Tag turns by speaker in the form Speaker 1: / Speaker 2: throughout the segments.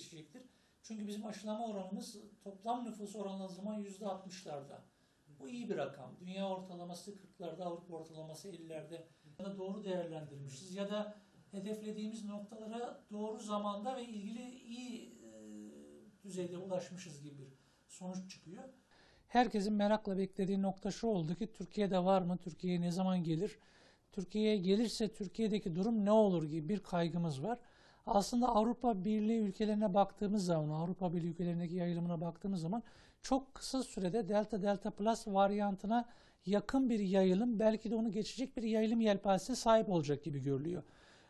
Speaker 1: geçecektir. Çünkü bizim aşılama oranımız toplam nüfus oranla zaman yüzde 60'larda. Bu iyi bir rakam. Dünya ortalaması 40'larda, Avrupa ortalaması 50'lerde. Ya doğru değerlendirmişiz ya da hedeflediğimiz noktalara doğru zamanda ve ilgili iyi e, düzeyde ulaşmışız gibi bir sonuç çıkıyor. Herkesin merakla beklediği nokta şu oldu ki Türkiye'de var mı? Türkiye'ye ne zaman gelir? Türkiye'ye gelirse Türkiye'deki durum ne olur gibi bir kaygımız var. Aslında Avrupa Birliği ülkelerine baktığımız zaman, Avrupa Birliği ülkelerindeki yayılımına baktığımız zaman çok kısa sürede Delta Delta Plus varyantına yakın bir yayılım, belki de onu geçecek bir yayılım yelpazesine sahip olacak gibi görülüyor.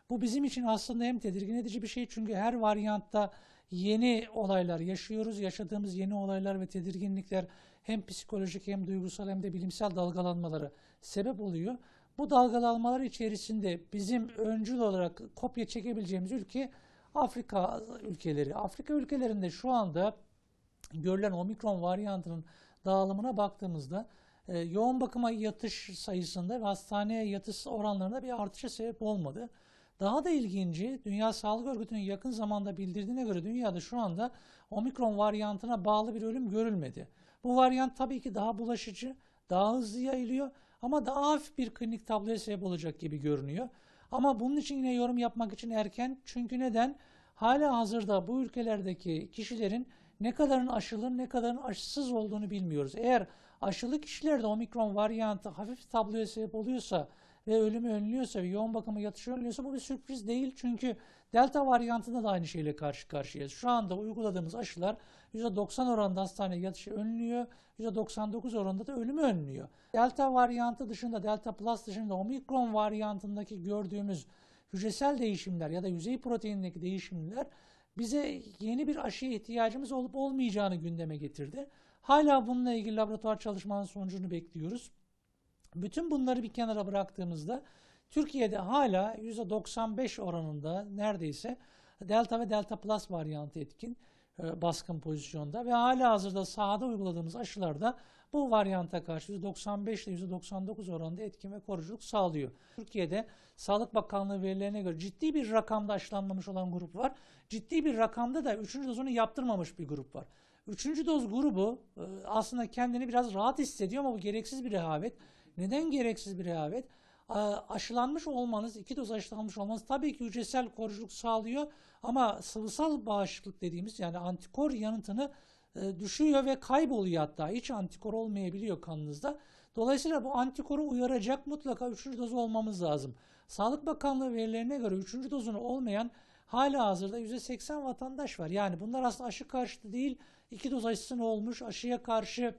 Speaker 1: Bu bizim için aslında hem tedirgin edici bir şey çünkü her varyantta yeni olaylar yaşıyoruz. Yaşadığımız yeni olaylar ve tedirginlikler hem psikolojik hem duygusal hem de bilimsel dalgalanmalara sebep oluyor. Bu dalgalanmalar içerisinde bizim öncül olarak kopya çekebileceğimiz ülke Afrika ülkeleri. Afrika ülkelerinde şu anda görülen omikron varyantının dağılımına baktığımızda e, yoğun bakıma yatış sayısında ve hastaneye yatış oranlarında bir artışa sebep olmadı. Daha da ilginci Dünya Sağlık Örgütü'nün yakın zamanda bildirdiğine göre dünyada şu anda omikron varyantına bağlı bir ölüm görülmedi. Bu varyant tabii ki daha bulaşıcı, daha hızlı yayılıyor ama daha hafif bir klinik tabloya sebep olacak gibi görünüyor. Ama bunun için yine yorum yapmak için erken. Çünkü neden? Hala hazırda bu ülkelerdeki kişilerin ne kadarın aşılı ne kadarın aşısız olduğunu bilmiyoruz. Eğer aşılı kişilerde omikron varyantı hafif tabloya sebep oluyorsa ve ölümü önlüyorsa ve yoğun bakıma yatışı önlüyorsa bu bir sürpriz değil. Çünkü delta varyantında da aynı şeyle karşı karşıyayız. Şu anda uyguladığımız aşılar %90 oranında hastaneye yatışı önlüyor, %99 oranında da ölümü önlüyor. Delta varyantı dışında, delta plus dışında omikron varyantındaki gördüğümüz hücresel değişimler ya da yüzey proteinindeki değişimler bize yeni bir aşıya ihtiyacımız olup olmayacağını gündeme getirdi. Hala bununla ilgili laboratuvar çalışmanın sonucunu bekliyoruz. Bütün bunları bir kenara bıraktığımızda Türkiye'de hala %95 oranında neredeyse Delta ve Delta Plus varyantı etkin e, baskın pozisyonda ve hala hazırda sahada uyguladığımız aşılarda bu varyanta karşı %95 ile %99 oranında etkin ve koruyuculuk sağlıyor. Türkiye'de Sağlık Bakanlığı verilerine göre ciddi bir rakamda aşılanmamış olan grup var. Ciddi bir rakamda da 3. dozunu yaptırmamış bir grup var. Üçüncü doz grubu e, aslında kendini biraz rahat hissediyor ama bu gereksiz bir rehavet. Neden gereksiz bir rehavet? Aşılanmış olmanız, iki doz aşılanmış olmanız tabii ki hücresel koruyuculuk sağlıyor ama sıvısal bağışıklık dediğimiz yani antikor yanıtını e, düşüyor ve kayboluyor hatta. Hiç antikor olmayabiliyor kanınızda. Dolayısıyla bu antikoru uyaracak mutlaka üçüncü doz olmamız lazım. Sağlık Bakanlığı verilerine göre üçüncü dozunu olmayan hala hazırda %80 vatandaş var. Yani bunlar aslında aşı karşıtı değil, iki doz aşısını olmuş, aşıya karşı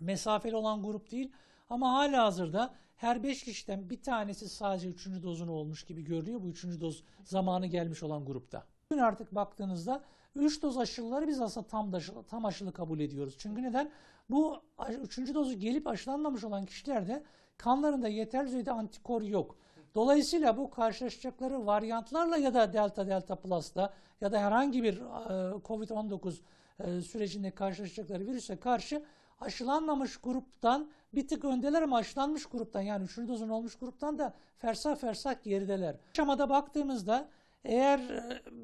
Speaker 1: mesafeli olan grup değil. Ama hala hazırda her 5 kişiden bir tanesi sadece 3. dozunu olmuş gibi görülüyor. Bu 3. doz zamanı gelmiş olan grupta. Bugün artık baktığınızda 3 doz aşıları biz aslında tam, aşılı, tam aşılı kabul ediyoruz. Çünkü neden? Bu 3. dozu gelip aşılanmamış olan kişilerde kanlarında yeterli düzeyde antikor yok. Dolayısıyla bu karşılaşacakları varyantlarla ya da delta delta plus'ta ya da herhangi bir COVID-19 sürecinde karşılaşacakları virüse karşı aşılanmamış gruptan bir tık öndeler ama aşılanmış gruptan yani üçüncü dozun olmuş gruptan da fersah fersah gerideler. Aşamada baktığımızda eğer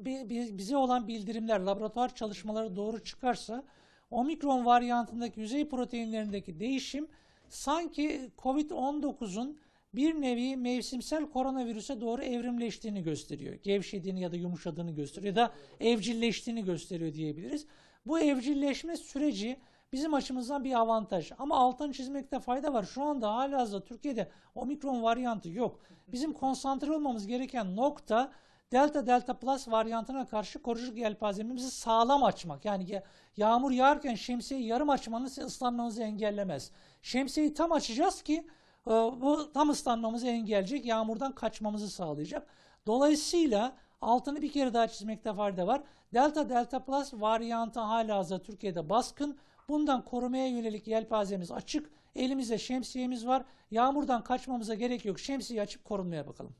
Speaker 1: e, bize olan bildirimler, laboratuvar çalışmaları doğru çıkarsa omikron varyantındaki yüzey proteinlerindeki değişim sanki COVID-19'un bir nevi mevsimsel koronavirüse doğru evrimleştiğini gösteriyor. Gevşediğini ya da yumuşadığını gösteriyor ya da evcilleştiğini gösteriyor diyebiliriz. Bu evcilleşme süreci bizim açımızdan bir avantaj. Ama altını çizmekte fayda var. Şu anda halihazırda Türkiye'de omikron varyantı yok. Bizim konsantre olmamız gereken nokta Delta Delta Plus varyantına karşı koruyucu yelpazemizi sağlam açmak. Yani yağmur yağarken şemsiyeyi yarım açmanız ıslanmanızı engellemez. Şemsiyeyi tam açacağız ki bu tam ıslanmamızı engelleyecek, yağmurdan kaçmamızı sağlayacak. Dolayısıyla altını bir kere daha çizmekte fayda var. Delta Delta Plus varyantı hala hazırda Türkiye'de baskın. Bundan korumaya yönelik yelpazemiz açık. Elimizde şemsiyemiz var. Yağmurdan kaçmamıza gerek yok. Şemsiyeyi açıp korunmaya bakalım.